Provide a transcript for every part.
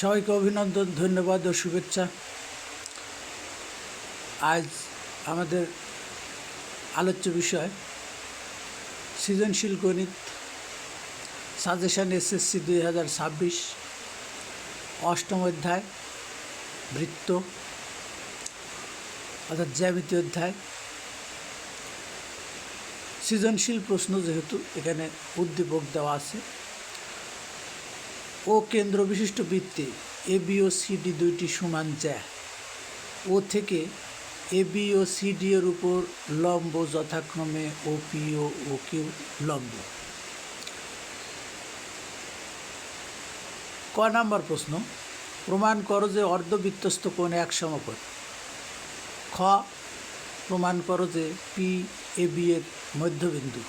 সবাইকে অভিনন্দন, ধন্যবাদ ও শুভেচ্ছা। আজ আমাদের আলোচ্য বিষয়, সৃজনশীল গণিত সাজেশন এসএসসি দুই হাজার ছাব্বিশ, অষ্টম অধ্যায়, বৃত্ত, অর্থাৎ জ্যামিতি অধ্যায়। সৃজনশীল প্রশ্ন যেহেতু এখানে উদ্দীপক দেওয়া আছে ও কেন্দ্র বিশিষ্ট বৃত্তে এ বি ও সিডি দুইটি সমান জ্যা ও থেকে এ বি ও সিডি এর উপর লম্ব যথাক্রমে ও পি ও ও কিউ লম্ব। ক নাম্বার প্রশ্ন, প্রমাণ করো যে অর্ধবৃত্তস্থ কোণ এক সমকোণ। খ, প্রমাণ করো যে পি এ বি এর মধ্যবিন্দু।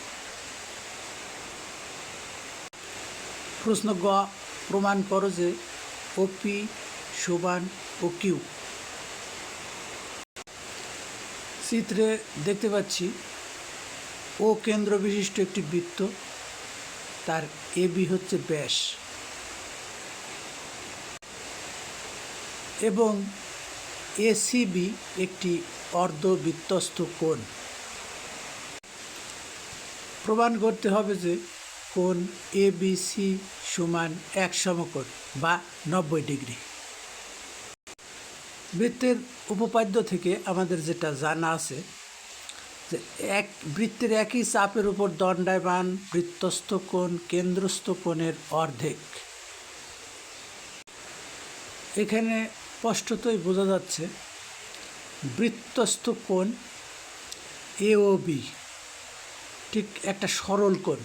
প্রশ্ন গ প্রমাণ করো যে ওপি সমান ও কিউ। চিত্রে দেখতে পাচ্ছি, ও কেন্দ্র বিশিষ্ট একটি বৃত্ত, তার এ বি হচ্ছে ব্যাস। এবং এসিবি একটি অর্ধবৃত্তস্থ কোণ। প্রমাণ করতে হবে যে কোণ এ বি সি সমান এক সমকোণ বা নব্বই ডিগ্রি। বৃত্তের উপপাদ্য থেকে আমাদের যেটা জানা আছে যে এক, বৃত্তের একই চাপের উপর দণ্ডায়মান বৃত্তস্থ কোণ কেন্দ্রস্থ কোণের অর্ধেক। এখানে স্পষ্টতই বোঝা যাচ্ছে বৃত্তস্থ কোণ এ ও বি ঠিক একটা সরল কোণ।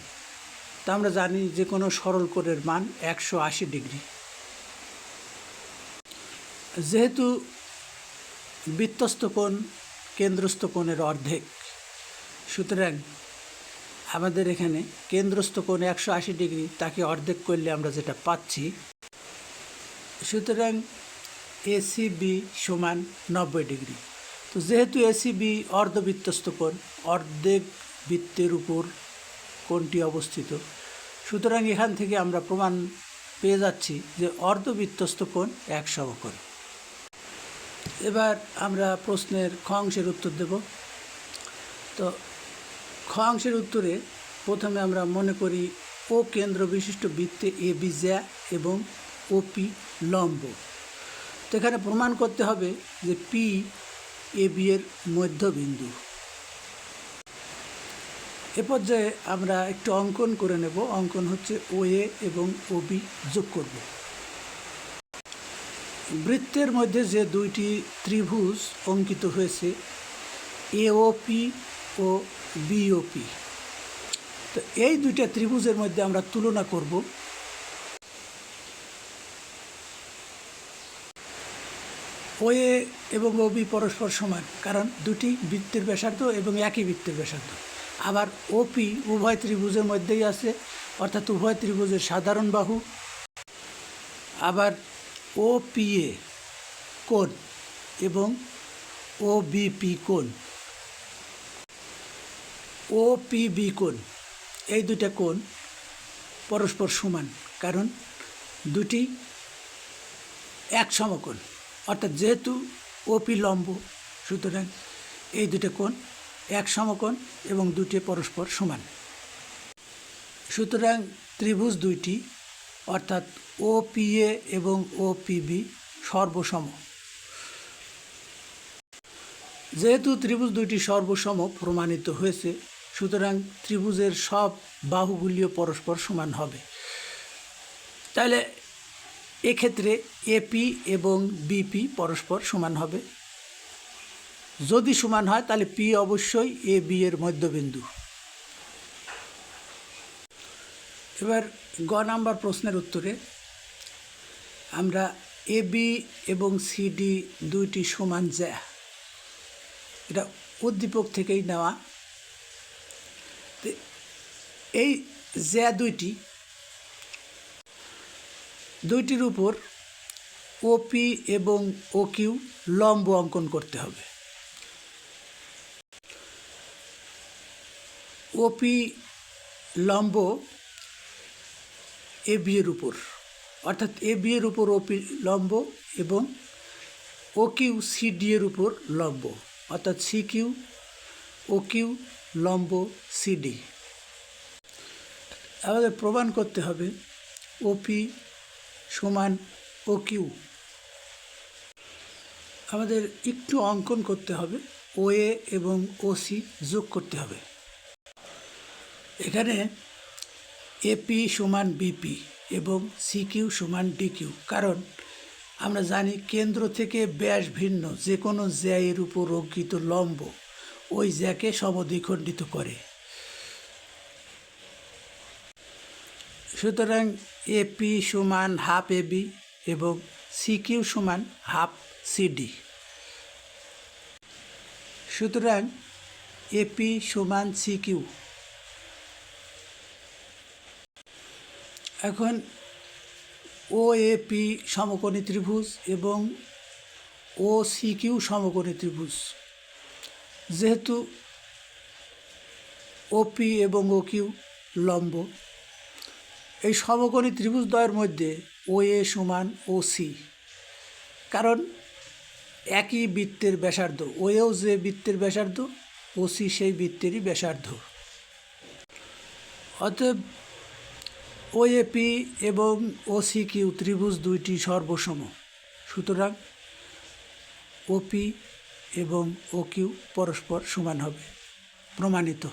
তা আমরা জানি যে কোনো সরল কোণের মান একশো আশি ডিগ্রি। যেহেতু বৃত্তস্থ কোণ কেন্দ্রস্থ কোণের অর্ধেক, সুতরাং আমাদের এখানে কেন্দ্রস্থ কোণ একশো আশি ডিগ্রি, তাকে অর্ধেক করলে আমরা যেটা পাচ্ছি, সুতরাং এসিবি সমান নব্বই ডিগ্রি। তো যেহেতু এসিবি অর্ধবৃত্তস্থ কোণ, অর্ধেক বৃত্তের উপর কোণটি অবস্থিত। সুতরাং এখান থেকে আমরা প্রমাণ পেয়ে যাচ্ছি যে অর্ধবৃত্তস্থ কোণ এক সমকোণ। এবার আমরা প্রশ্নের খ অংশের উত্তর দেব। তো খ অংশের উত্তরে প্রথমে আমরা মনে করি ও কেন্দ্র বিশিষ্ট বৃত্তে এ, বি, জ্যা এবং ওপি লম্ব। তো এখানে প্রমাণ করতে হবে যে পি এ, বি এর মধ্যবিন্দু। এ পর্যায়ে আমরা একটু অঙ্কন করে নেব। অঙ্কন হচ্ছে ও এ এবং ও বি যোগ করব। বৃত্তের মধ্যে যে দুইটি ত্রিভুজ অঙ্কিত হয়েছে এওপি ও বিওপি তো এই দুইটা ত্রিভুজের মধ্যে আমরা তুলনা করব। ও এ এবং ও বি পরস্পর সমান, কারণ দুটি বৃত্তের ব্যাসার্ধ এবং একই বৃত্তের ব্যাসার্ধ। আবার ওপি উভয় ত্রিভুজের মধ্যেই আছে, অর্থাৎ উভয় ত্রিভুজের সাধারণ বাহু। আবার ও কোণ এবং ও বিপি কোণ। ও বি কোণ, এই দুটা কোণ পরস্পর সমান, কারণ দুটি এক সমকোণ, অর্থাৎ যেহেতু ওপি লম্ব, সুতরাং এই দুটো কোণ এক সমকোণ এবং দুটি পরস্পর সমান। সুতরাং ত্রিভুজ দুইটি, অর্থাৎ ও পি এ এবং ও পিবি সর্বসম। যেহেতু ত্রিভুজ দুইটি সর্বসম প্রমাণিত হয়েছে, সুতরাং ত্রিভুজের সব বাহুগুলিও পরস্পর সমান হবে। তাহলে এক্ষেত্রে এপি এবং বিপি পরস্পর সমান হবে। যদি সমান হয়, তাহলে পি অবশ্যই এ, বি এর মধ্যবিন্দু। এবার গ নাম্বার প্রশ্নের উত্তরে আমরা এ, বি এবং সিডি দুইটি সমান জ্যা এটা উদ্দীপক থেকেই নেওয়া। এই জ্যা দুইটি, দুইটির উপর ওপি এবং ও কিউ লম্ব অঙ্কন করতে হবে। ওপি লম্ব এ বিয়ের উপর। অর্থাৎ এ বিয়ের উপর ওপি লম্ব এবং ও কিউ সি ডি এর উপর লম্ব অর্থাৎ সি কিউ ও কিউ লম্ব সিডি আমাদের প্রমাণ করতে হবে ওপি সমান ও কিউ আমাদের একটু অঙ্কন করতে হবে ও এ এবং ও সি যোগ করতে হবে। এখানে এপি সমান বিপি এবং সিকিউ সমান ডিকিউ কারণ আমরা জানি কেন্দ্র থেকে ব্যাস ভিন্ন, যে কোনো জ্যায়ের উপর অঙ্কিত লম্ব ওই জ্যাকে সমদ্বিখণ্ডিত করে। সুতরাং এপি সমান হাফ এবি এবং সিকিউ সমান হাফ সিডি সুতরাং এপি সমান সিকিউ এখন ও এ পি সমকোণী ত্রিভুজ এবং ও সি কিউ সমকোণী ত্রিভুজ। যেহেতু ওপি এবং ও কিউ লম্ব, এই সমকোণী ত্রিভুজদ্বয়ের মধ্যে ও এ সমান ও সি কারণ একই বৃত্তের ব্যাসার্ধ ও এও যে বৃত্তের ব্যাসার্ধ ও সি সেই বৃত্তেরই ব্যাসার্ধ। অতএব ওএপি এবং ওসি কিউ ত্রিভুজ দুইটি সর্বসম। সুতরাং ওপি এবং ওকিউ পরস্পর সমান হবে। প্রমাণিত।